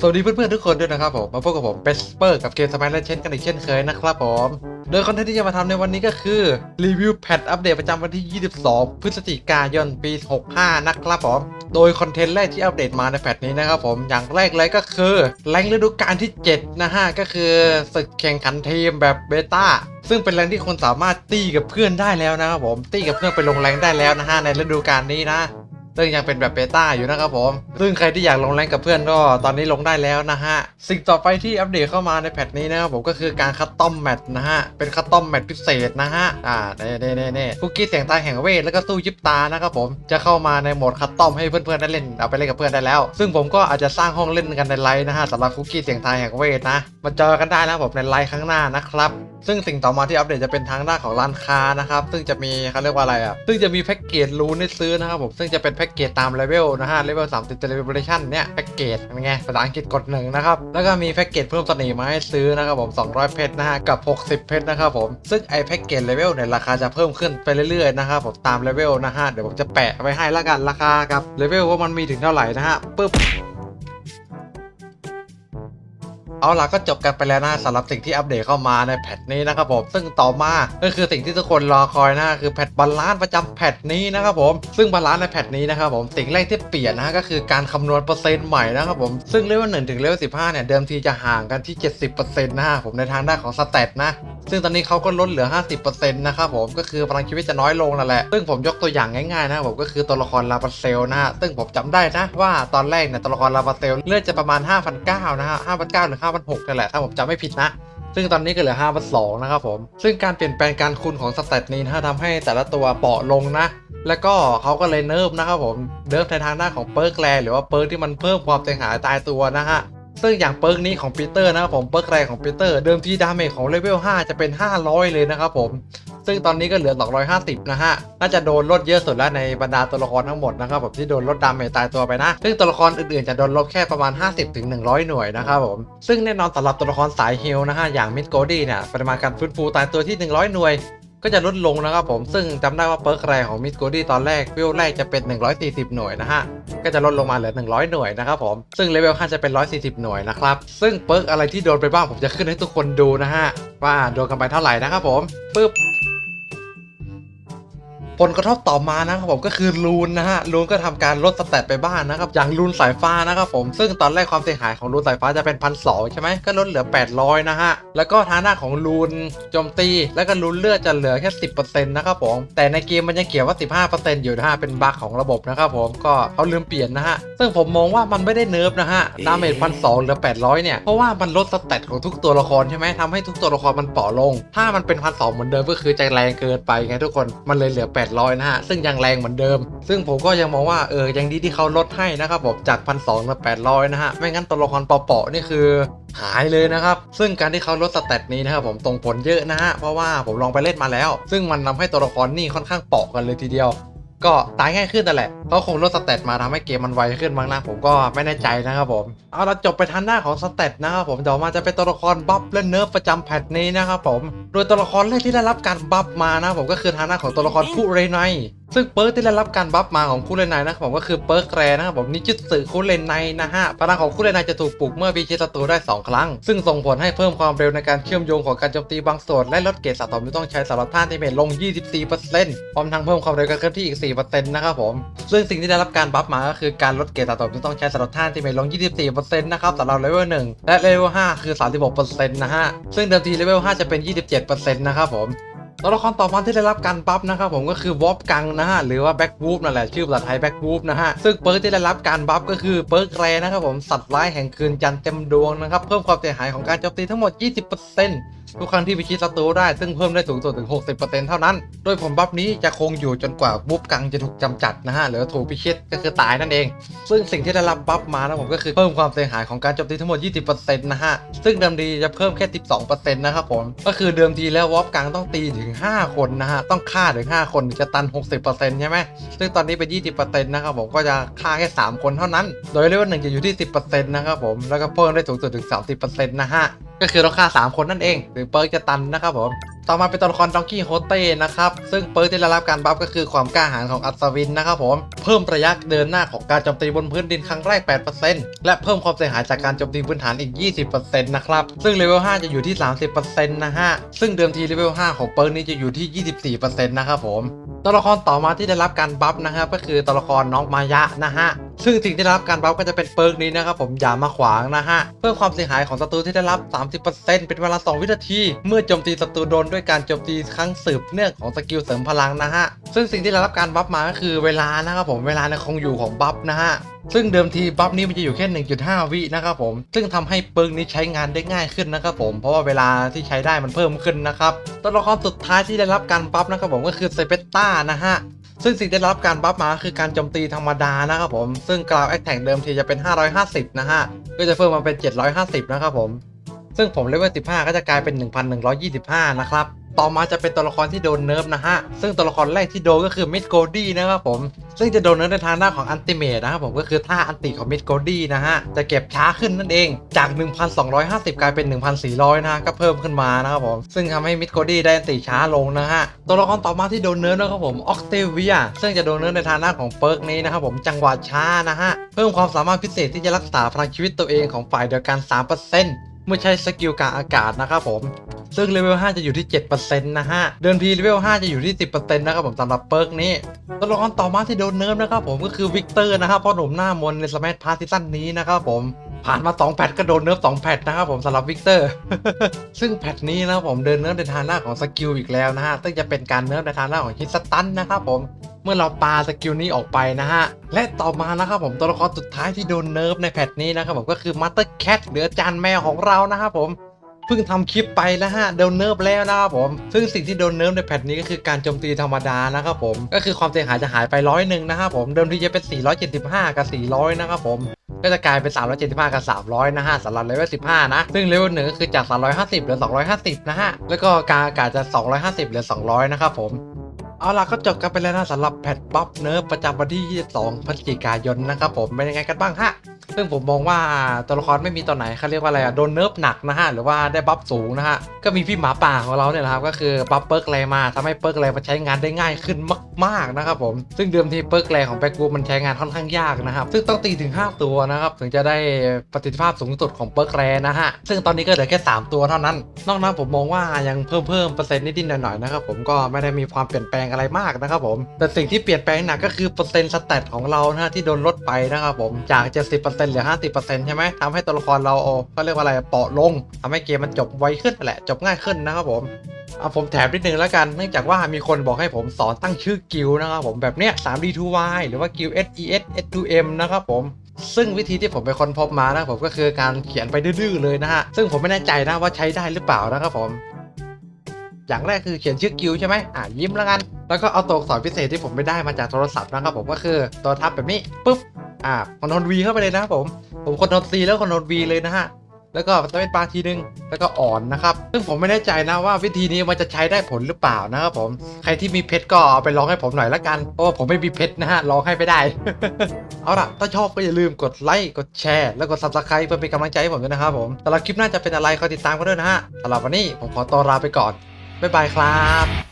สวัสดีเพื่อนๆทุกคนด้วยนะครับผม มาพบกับผมเปสเปอร์กับเกมสมัยเลเชนกันอีกเช่นเคยนะครับผม โดยคอนเทนต์ที่จะมาทำในวันนี้ก็คือ รีวิวแพทอัปเดตประจำวันที่ 22 พฤศจิกายนปี 65 นะครับผม โดยคอนเทนต์แรกที่อัปเดตมาในแพทนี้นะครับผม อย่างแรกเลยก็คือแรงฤดูกาลที่ 7 นะฮะ ก็คือศึกแข่งขันทีมแบบเบต้าซึ่งเป็นแรงที่คนสามารถตีกับเพื่อนได้แล้วนะครับผมตีกับเพื่อนไปลงแรงได้แล้วนะฮะในฤดูกาลนี้นะ ซึ่งยังเป็นแบบเบต้าอยู่นะครับผม ซึ่งใครที่อยากลงแรงกับเพื่อนก็ตอนนี้ลงได้แล้วนะฮะ สิ่งต่อไปที่อัปเดตเข้ามาในแพทนี้นะครับผมก็คือการคัสตอมแมทนะฮะ เป็นคัสตอมแมทพิเศษนะฮะ อ่าเน่เน่เน่เน่คุกกี้เสียงตายแห่งเวทแล้วก็สู้ยิบตานะครับผม จะเข้ามาในโหมดคัสตอมให้เพื่อนๆได้เล่นเอาไปเล่นกับเพื่อนได้แล้ว ซึ่งผมก็อาจจะสร้างห้องเล่นกันในไลน์นะฮะสำหรับคุกกี้เสียงตายแห่งเวทนะมาเจอกันได้นะครับผมในไลน์ข้างหน้านะครับซึ่งสิ่งต่อมาที่อัปเดตจะเป็นทางด้านของร้านค้านะครับซึ่งจะมีเขาเรียกว่าอะไรอะซึ่งจะมีแพ็กเกจรูนให้ซื้อนะครับผมซึ่งจะเป็นแพ็กกเกจตามเลเวลนะฮะเลเวลสามสิบเจเนเรชันเนี่ยแพ็กเกจเป็นไงภาษาอังกฤษกดหนึ่งนะครับแล้วก็มีแพ็กเกจเพิ่มเสน่ห์มาให้ซื้อนะครับผม 200 เพชรนะฮะกับ 60 เพชรนะครับผมซึ่งไอแพ็กเกจเลเวลเนี่ยราคาจะเพิ่มขึ้นไปเรื่อยๆนะครับผมตามเลเวลนะฮะเดี๋ยวผมจะแปะไว้ให้ละกันราคากับเลเวลว่ามันมีถึงเท่าไหร่นะฮะปึ๊บ เอาล่ะก็จบกันไปแล้วนะสำหรับสิ่งที่อัปเดตเข้ามาในแพทนี้นะครับผมซึ่งต่อมาก็คือสิ่งที่ทุกคนรอคอยนะคือแพทบาลานซ์ประจำแพทนี้นะครับผมซึ่งบาลานซ์ในแพทนี้นะครับผมสิ่งแรกที่เปลี่ยนนะก็คือการคำนวณเปอร์เซ็นต์ใหม่นะครับผมซึ่งเลเวลหนึ่งถึงเลเวลสิบห้าเนี่ยเดิมทีจะห่างกันที่ 70%นะฮะผมในทางด้านของสเตตนะซึ่งตอนนี้เขาก็ลดเหลือ 50%นะครับผมก็คือพลังชีวิตจะน้อยลงนั่นแหละซึ่งผมยกตัวอย่างง่ายๆนะครับผมก็คือตัวละครลาปาเซลนะฮะซึ่งผมจำได้นะว่าตอนแรกเนี่ยตัวละครลาปาเซลเลือดจะประมาณ5,900นะฮะ5,900หรือ5,600นั่นแหละถ้าผมจำไม่ผิดนะ ซึ่งตอนนี้ก็เหลือ5,200นะครับผม ซึ่งการเปลี่ยนแปลงการคูณของสเตตนี้นะทำให้แต่ละตัวเปราะลงนะ แล้วก็เขาก็เลยเนิบนะครับผมเนิบในทางด้านของเปิร์กแรหรือว่าเปิร์กที่มันเพิ่มความเสียหายตายตัวนะฮะซึ่งอย่างเปิร์กนี้ของปีเตอร์นะครับผมเปิร์กแรกของปีเตอร์เดิมทีดาเมจของเลเวล5จะเป็น 500 เลยนะครับผม ซึ่งตอนนี้ก็เหลือ 250 นะฮะ น่าจะโดนลดเยอะสุดแล้วในบรรดาตัวละครทั้งหมดนะครับผมที่โดนลดดาเมจตายตัวไปนะ ซึ่งตัวละครอื่นๆจะโดนลดแค่ประมาณ 50ถึง100 หน่วยนะครับผม ซึ่งแน่นอนสำหรับตัวละครสายฮิลนะฮะอย่างมิดโกดี้เนี่ยปริมาณการฟื้นฟูตายตัวที่ 100 หน่วยก็จะลดลงนะครับผมซึ่งจำได้ว่าเปิร์กแรกของมิสโกดี้ตอนแรกวิวแรกจะเป็น 140 หน่วยนะฮะ ก็จะลดลงมาเหลือ 100 หน่วยนะครับผมซึ่งเลเวล5จะเป็น 140 หน่วยนะครับ ซึ่งเปิร์กอะไรที่โดนไปบ้างผมจะขึ้นให้ทุกคนดูนะฮะ ว่าโดนกันไปเท่าไหร่นะครับผมปึ๊บ ผลกระทบต่อมานะครับผมก็คือลูนนะฮะลูนก็ทำการลดสเตตไปบ้างนะครับอย่างลูนสายฟ้านะครับผมซึ่งตอนแรกความเสียหายของลูนสายฟ้าจะเป็นพันสใช่ไหมก็ลดเหลือ 800 นะฮะแล้วก็ทางหน้าของลูนโจมตี แล้วก็ลูนเลือดจะเหลือแค่10%นะครับผมแต่ในเกมมันยังเขียนว่า 15%อยู่นะฮะเป็นบั๊กของระบบนะครับผมก็เขาลืมเปลี่ยนนะฮะซึ่งผมมองว่ามันไม่ได้เนิร์ฟนะฮะดาเมจพันสเหลือ 800 เนี่ยเพราะว่ามันลดสเตตของทุกตัวละครใช่ไหมทำให้ทุกตัวละครมันเปราะลง ถ้ามันเป็นพันสเหมือนเดิมก็คือจแรงเกินไปไงทุกคนมันเลยเหลือ800 นะฮะ ซึ่งยังแรงเหมือนเดิม ซึ่งผมก็ยังมองว่าเออยังดีที่เขาลดให้นะครับผมจากพันสองลือ800 นะฮะ ไม่งั้นตัวละครเปาะๆนี่คือหายเลยนะครับ ซึ่งการที่เขาลดสเตตนี้นะครับผมตรงผลเยอะนะฮะ เพราะว่าผมลองไปเล่นมาแล้ว ซึ่งมันทำให้ตัวละครนี่ค่อนข้างเปาะกันเลยทีเดียว ก็ตายง่ายขึ้นนั่นแหละเขาคงลดสเตตมาทำให้เกมมันไวขึ้นบ้างนะผมก็ไม่แน่ใจนะครับผมเอาเราจบไปทันหน้าของสเตตนะครับผมเดี๋ยวมาจะเป็นตัวละครบัฟและเนิร์ฟประจำแพทนี้นะครับผมโดยตัวละครแรกที่ได้รับการบัฟมานะผมก็คือทางหน้าของตัวละครคุเรไน ซึ่งเปิร์กที่ได้รับการบัฟมาของคุเรไนนะครับผมก็คือเปิร์กแรนะครับผมนิจุตสึคุเรไนนะฮะพลังของคุเรไนจะถูกปลุกเมื่อบีเชศัตรูได้ 2 ครั้ง ซึ่งส่งผลให้เพิ่มความเร็วในการเชื่อมโยงของการโจมตีบางส่วนและลดเกรดสะสมที่ต้องใช้สำหรับท่านที่เมจลง 24%พร้อมทั้งเพิ่มความเร็วการเคลื่อนที่อีก 4%นะครับผมซึ่งสิ่งที่ได้รับการบัฟมาก็คือการลดเกรดสะสมที่ต้องใช้สำหรับท่านที่เมจลง 24%นะครับสำหรับเลเวล1และเลเวล5คือ 36%นะฮะซึ่งเดิมทีเลเวล5จะเป็น 27%นะครับผม ตัวละครต่อมาที่ได้รับการบัฟนะครับผมก็คือวอปกังนะฮะหรือว่าแบ็กวูฟนั่นแหละชื่อภาษาไทยแบ็กวูฟนะฮะซึ่งเปิร์กที่ได้รับการบัฟก็คือเปิร์กแรนะครับผมสัตว์ร้ายแห่งคืนจันทร์เต็มดวงนะครับเพิ่มความเสียหายของการโจมตีทั้งหมด 20%ทุกครั้งที่พิชิตศัตรูได้ซึ่งเพิ่มได้สูงสุดถึง 60%เท่านั้น โดยผลบัฟนี้จะคงอยู่จนกว่าวูฟกังจะถูกจำจัดนะฮะหรือถูกพิชิตก็คือตายนั่นเอง ซึ่งสิ่งที่ได้รับบัฟมานะผมก็คือเพิ่มความเสียหายของการโจมตีทั้งหมด 20%นะฮะซึ่งเดิมทีจะเพิ่มแค่ 12%นะครับผมก็คือเดิมทีแล้ววอฟกังต้องตีถึง 5 คนนะฮะต้องฆ่าถึง 5 คนจะตัน 60%ใช่ไหมซึ่งตอนนี้เป็น 20%นะครับผมก็จะฆ่าแค่ 3 คนเท่านั้น โดยเลเวลหนึ่งจะอยู่ที่ 10%นะครับผมแล้วก็เพิ่มได้สูงสุดถึง 30%นะฮะ ก็คือต้องฆ่า3 คนนั่นเองหรือเปิร์กจะตันนะครับผม ต่อมาเป็นตัวละครดองกี้โฮเต้นะครับ ซึ่งเปิร์กที่ได้รับการบัฟก็คือความกล้าหาญของอัศวินนะครับผม เพิ่มระยะเดินหน้าของการโจมตีบนพื้นดินครั้งแรก 8%และเพิ่มความเสียหายจากการโจมตีพื้นฐานอีก 20%นะครับ ซึ่งเลเวล 5 จะอยู่ที่ 30%นะฮะ ซึ่งเดิมทีเลเวล 5 ของเปิร์กนี้จะอยู่ที่ 24%นะครับผม ตัวละครต่อมาที่ได้รับการบัฟนะครับก็คือตัวละครน้องมายะนะฮะ ซึ่งสิ่งที่ได้รับการบัฟก็จะเป็นเปิร์กนี้นะครับผมอย่ามาขวางนะฮะเพิ่มความเสียหายของศัตรูที่ได้รับ 30%เป็นเวลา 2 วินาที เมื่อโจมตีศัตรูโดนด้วยการโจมตีครั้งสืบเนื่องของสกิลเสริมพลังนะฮะซึ่งสิ่งที่ได้รับการบัฟมาก็คือเวลานะครับผมเวลาในคงอยู่ของบัฟนะฮะซึ่งเดิมทีบัฟนี้มันจะอยู่แค่ 1.5 วินะครับผม ซึ่งทำให้เปิร์กนี้ใช้งานได้ง่ายขึ้นนะครับผม เพราะว่าเวลาที่ใช้ได้มันเพิ่มขึ้นนะครับ ตัวละครสุดท้ายที่ได้รับการบัฟนะครับผมก็คือเซเปต้านะฮะ ซึ่งสิ่งที่ได้รับการบัฟมาคือการโจมตีธรรมดานะครับผม ซึ่งกราวแอคแท็กเดิมทีจะเป็น 550 นะฮะ ก็จะเพิ่มมาเป็น 750 นะครับผม ซึ่งผมเลเวล 15 ก็จะกลายเป็น 1125 นะครับ ต่อมาจะเป็นตัวละครที่โดนเนิร์ฟนะฮะ ซึ่งตัวละครแรกที่โดนก็คือมิดโกดี้นะครับผม ซึ่งจะโดนเนิร์ฟในทางด้านของอันติเมตนะครับผมก็คือท่าอันติของมิดโกดี้นะฮะ จะเก็บช้าขึ้นนั่นเอง จาก 1,250 กลายเป็น 1,400 นะฮะก็เพิ่มขึ้นมานะครับผม ซึ่งทำให้มิดโกดี้ได้อันติช้าลงนะฮะ ตัวละครต่อมาที่โดนเนิร์ฟนะครับผมออกเตเวียซึ่งจะโดนเนิร์ฟในทางด้านของเปิร์กนี้นะครับผมจังหวะช้านะฮะ เพิ่มความสามารถพิเศษที่จะรักษาพลังชีวิตตัวเองของฝ่ายเดียวกัน 3%เมื่อใช้สกิลกลางอากาศนะครับผม ซึ่งเลเวล5จะอยู่ที่ 7%นะฮะ เดินพีเลเวล5จะอยู่ที่ 10%นะครับผมสำหรับเปิร์กนี้ตัวละครต่อมาที่โดนเนิร์ฟนะครับผมก็คือวิกเตอร์นะครับพ่อหนุ่มหน้ามนในสมัยพาร์ติซันนี้นะครับผมผ่านมา 2 แพทก็โดนเนิร์ฟ2แพทนะครับผมสำหรับวิกเตอร์ ซึ่งแพทนี้นะครับผมเดินเนิร์ฟในทางหน้าของสกิลอีกแล้วนะฮะซึ่งจะเป็นการเนิร์ฟในทางหน้าของฮิตสตันนะครับผมเมื่อเราปาสกิลนี้ออกไปนะฮะ และต่อมานะครับผมตัวละครสุดท้ายที่โดนเนิร์ฟในแพทนี้นะครับผมก็คือมาสเตอร์แคทหรืออาจารย์แมวของเรานะครับผม เพิ่งทำคลิปไปแล้วฮะโดนเนิร์ฟแล้วนะครับผม ซึ่งสิ่งที่โดนเนิร์ฟในแพทนี้ก็คือการโจมตีธรรมดานะครับผม ก็คือความเสียหายจะหายไปร้อยหนึ่งนะครับผม เดิมทีจะเป็น 475 กับ 400 นะครับผมก็จะกลายเป็น 375 กับ 300 นะฮะสำหรับเลเวล 15 นะ ซึ่งเลเวลหนึ่งก็คือจาก 350เหลือ 250 นะฮะ แล้วก็กางอากาศจะ 250เหลือ 200 นะครับผม เอาล่ะก็จบกันไปแล้วนะสำหรับแพทบ๊อบเนิร์ฟประจำวันที่ 22 พฤศจิกายนนะครับผม เป็นยังไงกันบ้างฮะ ซึ่งผมมองว่าตัวละครไม่มีตัวไหนเขาเรียกว่าอะไรอะโดนเนิร์ฟหนักนะฮะหรือว่าได้บัฟสูงนะฮะก็มีพี่หมาป่าของเราเนี่ยนะครับก็คือบัฟเปิร์กแรมาทำให้เปิร์กแรมาใช้งานได้ง่ายขึ้น มากนะครับผม ซึ่งเดิมทีเปิร์กแรงของแบกกูมันใช้งานค่อนข้างยากนะครับ ซึ่งต้องตีถึง 5 ตัวนะครับ ถึงจะได้ประสิทธิภาพสูงสุดของเปิร์กแรนะฮะ ซึ่งตอนนี้ก็เหลือแค่ 3 ตัวเท่านั้น นอกนั้นผมมองว่ายังเพิ่มเพิ่มเปอร์เซ็นต์นิดๆหน่อยๆนะครับผมก็ไม่ได้มีความเปลี่ยนแปลงอะไรมากนะครับผม แต่สิ่งที่เปลี่ยนแปลงหนักก็คือเปอร์เซ็นต์สแตทของเรานะฮะที่โดนลดไปนะครับผมจาก 70%เหลือ 50%ใช่ไหมทำให้ตัวละครเราก็เรียกว่าอะไรเปราะลงทำให้เกมมันจบไวขึ้นแหละจบง่ายขึ้นนะครับผม เอาผมแถมนิดนึงแล้วกัน เนื่องจากว่ามีคนบอกให้ผมสอนตั้งชื่อกิลนะครับผมแบบเนี้ย 3D2Y หรือว่ากิล SES S2M นะครับผมซึ่งวิธีที่ผมไปค้นพบมานะผมก็คือการเขียนไปดื้อๆเลยนะฮะ ซึ่งผมไม่แน่ใจนะว่าใช้ได้หรือเปล่านะครับผม อย่างแรกคือเขียนชื่อกิลใช่ไหมอ่ายิ้มแล้วกัน แล้วก็เอาตัวอักษรพิเศษที่ผมไปได้มาจากโทรศัพท์นะครับผมก็คือตัวทับแบบนี้ปุ๊บอ่าคอนโทรล V เข้าไปเลยนะครับผม ผมคอนโทรล C แล้วคอนโทรล V เลยนะฮะ แล้วก็สเปซบาร์ทีนึง แล้วก็อ่อนนะครับ ซึ่งผมไม่แน่ใจนะว่าวิธีนี้มันจะใช้ได้ผลหรือเปล่านะครับผม ใครที่มีเพชรก็เอาไปลองให้ผมหน่อยละกัน เพราะว่าผมไม่มีเพชรนะฮะ ลองให้ไม่ได้ เอาล่ะ ถ้าชอบก็อย่าลืมกดไลค์ กดแชร์ แล้วกด subscribe เพื่อเป็นกำลังใจให้ผมด้วยนะครับผมสำหรับคลิปหน้าจะเป็นอะไรคอยติดตามกันด้วยนะฮะสำหรับวันนี้ผมขอตัวลาไปก่อน บ๊ายบายครับ